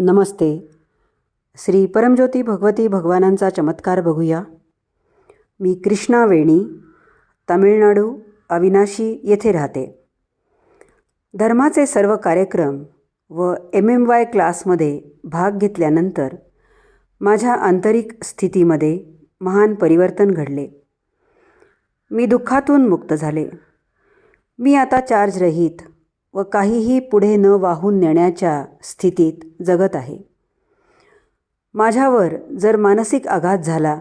नमस्ते. श्री परमज्योती भगवती भगवानांचा चमत्कार बघूया. मी कृष्णा वेणी तामिळनाडू अविनाशी येथे राहते. धर्माचे सर्व कार्यक्रम व एम एम वाय क्लासमध्ये भाग घेतल्यानंतर माझ्या आंतरिक स्थितीमध्ये महान परिवर्तन घडले. मी दुःखातून मुक्त झाले. मी आता चार्ज रहित व काहीही पुढे न वाहून नेण्याच्या स्थितीत जगत आहे. माझ्यावर जर मानसिक आघात झाला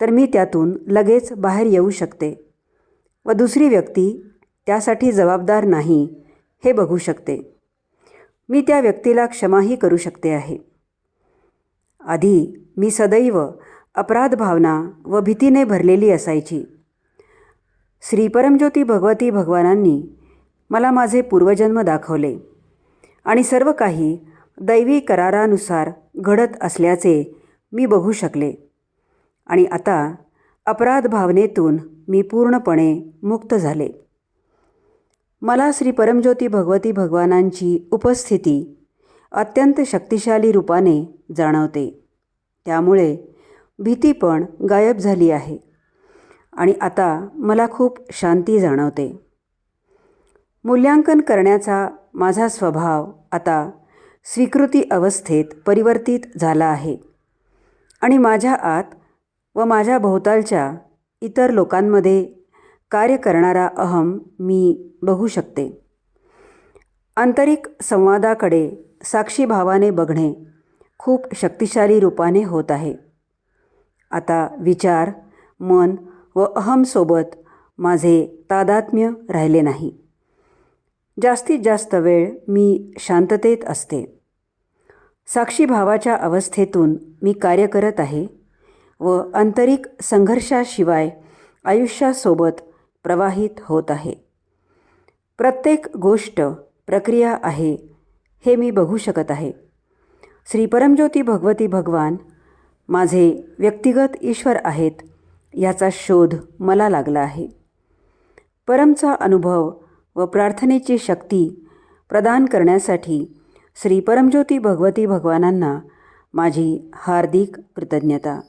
तर मी त्यातून लगेच बाहेर येऊ शकते व दुसरी व्यक्ती त्यासाठी जबाबदार नाही हे बघू शकते. मी त्या व्यक्तीला क्षमाही करू शकते आहे. आधी मी सदैव अपराध भावना व भीतीने भरलेली असायची. श्री परमज्योती भगवती भगवानांनी मला माझे पूर्वजन्म दाखवले. आणि सर्व काही दैवी करारानुसार घडत असल्याचे मी बघू शकले. आणि आता अपराध भावनेतून मी पूर्णपणे मुक्त झाले. मला श्री परमज्योती भगवती भगवानांची उपस्थिती अत्यंत शक्तिशाली रूपाने जाणवते. त्यामुळे भीती पण गायब झाली आहे. आणि आता मला खूप शांती जाणवते. मूल्यांकन करण्याचा माझा स्वभाव आता स्वीकृती अवस्थेत परिवर्तित झाला आहे. आणि माझ्या आत व माझ्या भोवतालच्या इतर लोकांमध्ये कार्य करणारा अहम मी बघू शकते. आंतरिक संवादाकडे साक्षीभावाने बघणे खूप शक्तिशाली रूपाने होत आहे. आता विचार मन व अहमसोबत माझे तादात्म्य राहिले नाही. जास्तीत जास्त वेळ मी शांततेत असते. साक्षीभावाच्या अवस्थेतून मी कार्य करत आहे व आंतरिक संघर्षाशिवाय आयुष्यासोबत प्रवाहित होत आहे. प्रत्येक गोष्ट प्रक्रिया आहे हे मी बघू शकत आहे. श्री परमज्योती भगवती भगवान माझे व्यक्तिगत ईश्वर आहेत याचा शोध मला लागला आहे. परमचा अनुभव व प्रार्थनेची शक्ती प्रदान करण्यासाठी श्री परमज्योती भगवती भगवानांना माझी हार्दिक कृतज्ञता.